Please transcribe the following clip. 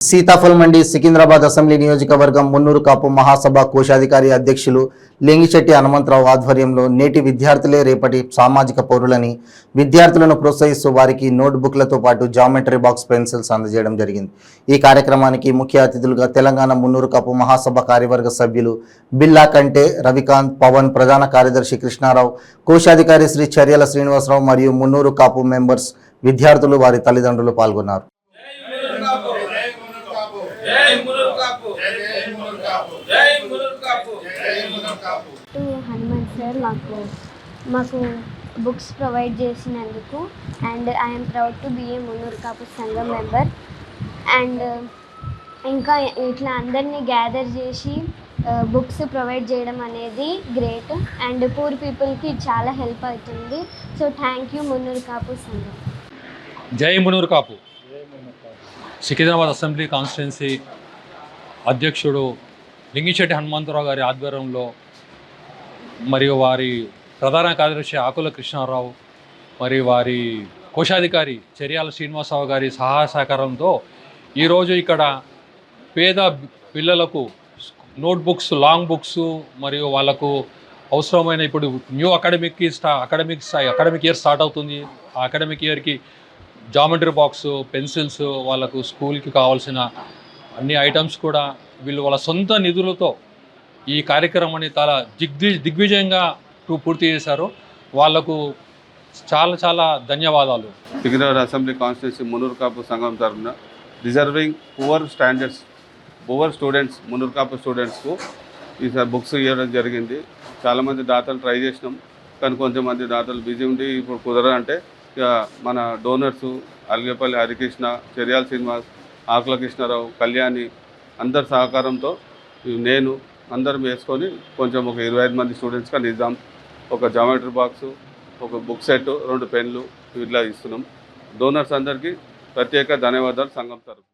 సీతాఫల్ మండి Secunderabad assembly నియోజకవర్గం మున్నూరు కాపు మహాసభ కోశాధికారి అధ్యక్షులు లింగిశెట్టి హనుమంతరావు ఆధ్వర్యంలో నేటి విద్యార్థులే రేపటి సామాజిక పౌరులని విద్యార్థులను ప్రోత్సహిస్తూ వారికి నోట్బుక్లతో పాటు జామెట్రీ బాక్స్ పెన్సిల్స్ అందజేయడం జరిగింది. ఈ కార్యక్రమానికి ముఖ్య అతిథులుగా తెలంగాణ మున్నూరు కాపు మహాసభ కార్యవర్గ సభ్యులు బిల్లా కంటే రవికాంత్ పవన్ ప్రధాన కార్యదర్శి కృష్ణారావు కోశాధికారి శ్రీ చర్యల శ్రీనివాసరావు మరియు మున్నూరు కాపు మెంబర్స్ విద్యార్థులు వారి తల్లిదండ్రులు పాల్గొన్నారు జై మురుల్ కాపు జై మురుల్ కాపు జై మురుల్ కాపు జై మురుల్ కాపు టు హనుమంత్ సార్ మాకు మాకు బుక్స్ ప్రొవైడ్ చేసినందుకు and I'm proud to be a Munnuru Kapu Sangham member. And ఇంకా ఇట్లా అందరినీ గ్యాదర్ చేసి బుక్స్ ప్రొవైడ్ చేయడం అనేది గ్రేట్. అండ్ పూర్ పీపుల్కి చాలా హెల్ప్ అవుతుంది. So thank you Munnuru Kapu Sangham. జై మునూరు కాపు సికింద్రాబాద్ అసెంబ్లీ కాన్స్టిట్యున్సీ అధ్యక్షుడు లింగిశెట్టి హనుమంతరావు గారి ఆధ్వర్యంలో మరియు వారి ప్రధాన కార్యదర్శి ఆకుల కృష్ణారావు మరియు వారి కోశాధికారి చర్యాల శ్రీనివాసరావు గారి సహాయ సహకారంతో ఈరోజు ఇక్కడ పేద పిల్లలకు నోట్బుక్స్ లాంగ్ బుక్స్ మరియు వాళ్ళకు అవసరమైన ఇప్పుడు న్యూ అకాడమిక్ స్టా అకాడమిక్ అకాడమిక్ ఇయర్ స్టార్ట్ అవుతుంది. ఆ అకాడమిక్ ఇయర్కి జామెట్రీ బాక్స్ పెన్సిల్స్ వాళ్ళకు స్కూల్కి కావాల్సిన అన్ని ఐటమ్స్ కూడా వీళ్ళు వాళ్ళ సొంత నిధులతో ఈ కార్యక్రమాన్ని చాలా దిగ్వి దిగ్విజయంగా పూర్తి చేశారు. వాళ్ళకు చాలా చాలా ధన్యవాదాలు. సికింద్రాబాద్ అసెంబ్లీ కాన్స్టిట్యూన్సీ మునూరు కాపు సంఘం తరఫున reserving poor standards poor students Munuru Kapu స్టూడెంట్స్కు ఈసారి బుక్స్ ఇవ్వడం జరిగింది. చాలామంది దాతలు ట్రై చేసినాం కానీ కొంతమంది దాతలు బిజీ ఉండి ఇప్పుడు కుదరంటే మన డోనర్స్ అల్గేపల్లి హరికృష్ణ చెరియాల శ్రీనివాస్ ఆకుల కృష్ణారావు కళ్యాణి అందరి సహకారంతో నేను అందరం వేసుకొని కొంచెం ఒక ఇరవై ఐదు మంది స్టూడెంట్స్గా నిజాం ఒక జామెట్రీ బాక్సు ఒక బుక్ సెట్ రెండు పెన్లు ఇట్లా ఇస్తున్నాం. డోనర్స్ అందరికీ ప్రత్యేక ధన్యవాదాలు సంఘం తరపు